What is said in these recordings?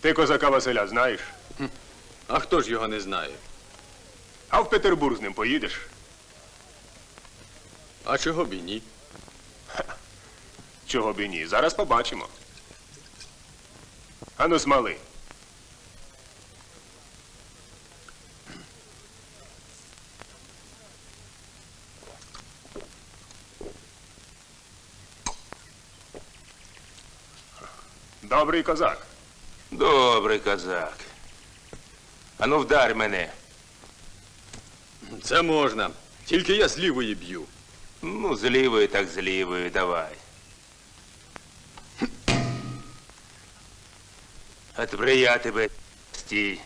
Ти козака Василя знаєш? А хто ж його не знає? А в Петербург з ним поїдеш? А чого б і ні? Чого б і ні? Зараз побачимо. Ану, смали. Добрий козак. Добрий козак. Ану вдар мене. Це можна. Тільки я з лівої б'ю. Ну, з лівої, так з лівої, давай. Тепер я тебе стій.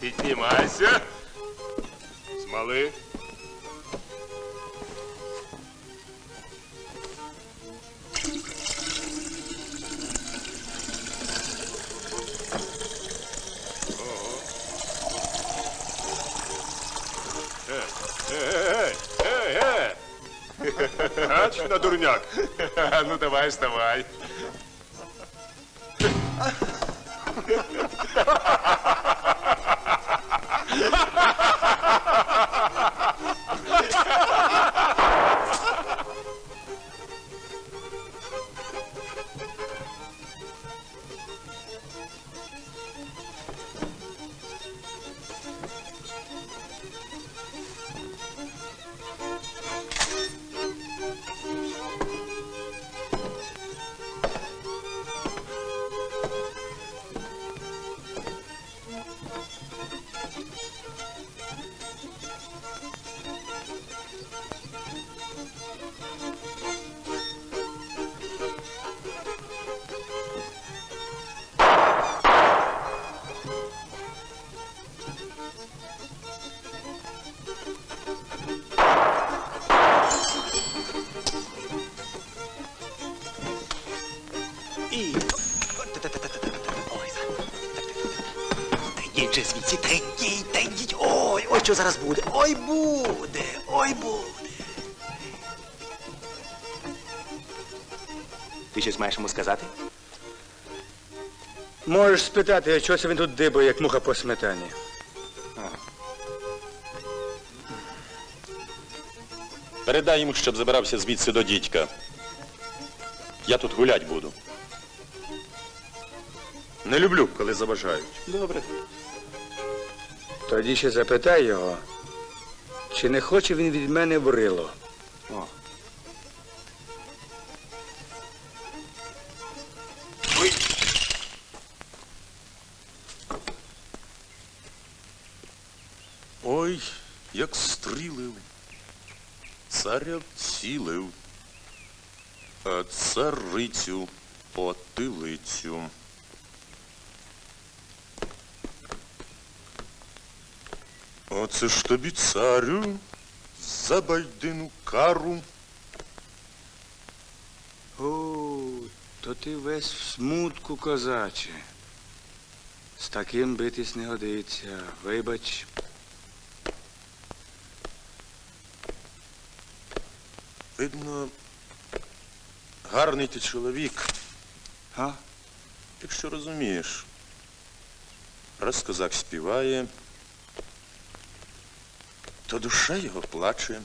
Піднімайся. Смали. Ей! Ач на дурняк. Ну давай, вставай. Йдіть же звідси, та йдіть, та йдіть. Ой, ой, що зараз буде? Ой, буде, ой, буде. Ти щось маєш йому сказати? Можеш спитати, а чого це він тут дибає, як муха по сметані. Передай йому, щоб забирався звідси до дідька. Я тут гулять буду. Не люблю, коли заважають. Добре. Тоді ще запитай його, чи не хоче він від мене в рило. Ой, як стрілив, царя вцілив, а царицю потилицю. Оце ж тобі царю за байдину кару. О, то ти весь в смутку, козаче. З таким битись не годиться. Вибач. Видно, гарний ти чоловік, Га? якщо розумієш. Раз козак співає, то душа його плаче.